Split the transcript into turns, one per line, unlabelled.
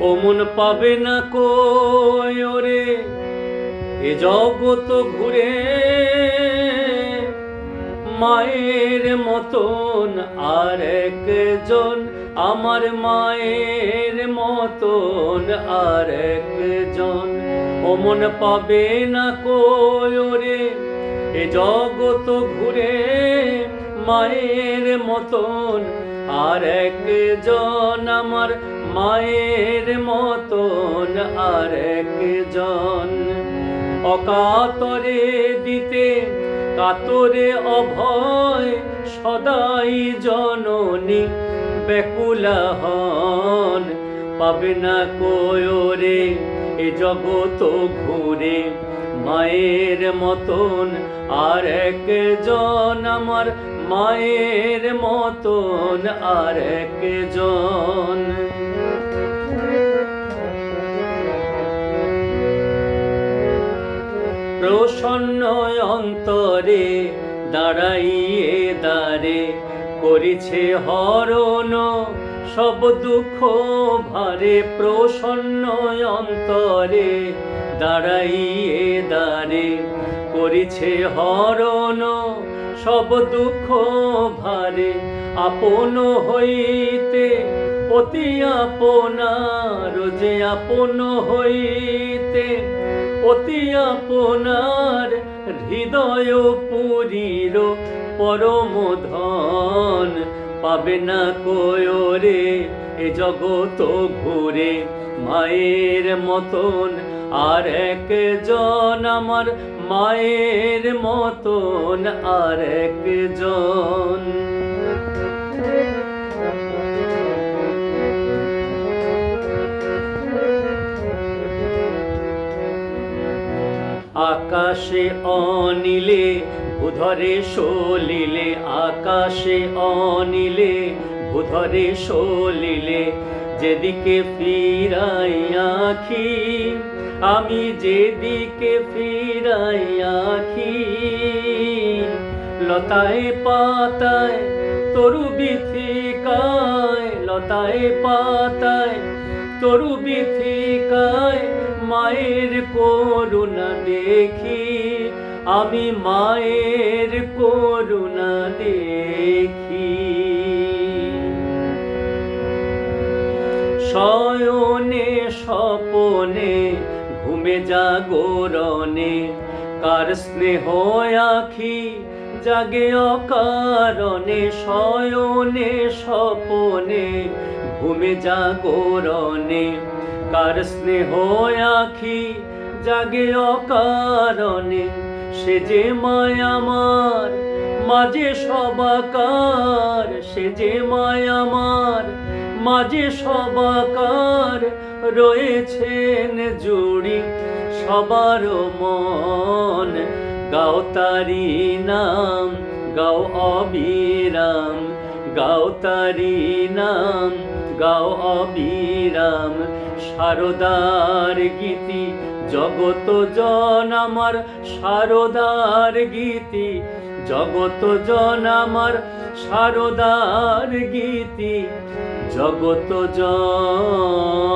অমন পাবে না কই ওরে? এ জগত ঘুরে মায়ের মতন আর একজন আমার মায়ের মতন আর একজন অমন পাবে না কই ওরে? এ জগত ঘুরে মায়ের মতন আর একজন আমার মায়ের মতন আর একজন অকাতরে দিতে, কাতরে অভয় সদাই জননী বেকুলা হন। পাবে না কোয়রে এ জগত ঘুরে। মায়ের মতন আর একজন আমার, মায়ের মতন আর একজন। প্রসন্ন অন্তরে দাঁড়াইয়ে দাঁড়ে করেছে হরণ, সব দুঃখ ভারে প্রসন্ন অন্তরে দাঁড়াইয়ে দাঁড়ে করেছে হরণ, সব দুঃখ ভারে আপন হইতে, অতি আপনার যে আপন হইতে, অতি আপনার হৃদয় পুরীর পরম ধন। পাবে না কোয়রে, এ জগত ঘুরে। মায়ের মতন আর একজন আমার, মায়ের মতন আর একজন। আকাশে অনিলে ভূধরে সলিলে, আকাশে অনিলে ভূধরে সলিলে, যেদিকে ফিরাই আখি, আমি যেদিকে ফিরাই আখি। লতায় পাতায় তরু বিথিকায় লতায় পাতায় তরু বিথিকায় মায়ের করুণা দেখি, আমি মায়ের করুণা দেখি। শয়নে স্বপনে ঘুমে জাগরণে, কার স্নেহ আখি জাগে অকারণে, শয়নে স্বপনে ঘুমে জাগরণে কার স্নেহ আখি জাগে অকারণে। সে যে মায় আমার, মাঝে সবাকার সে যে মায় আমার, মাঝে সবাকার রয়েছেন জুড়ি সবার মন। গাও তারি নাম, গাও অবিরাম। গাও তারি নাম, গাও অবিরাম। সারদার গীতি, জগত জন আমার সারদার গীতি, জগত জন আমার সারদার গীতি, জগত জন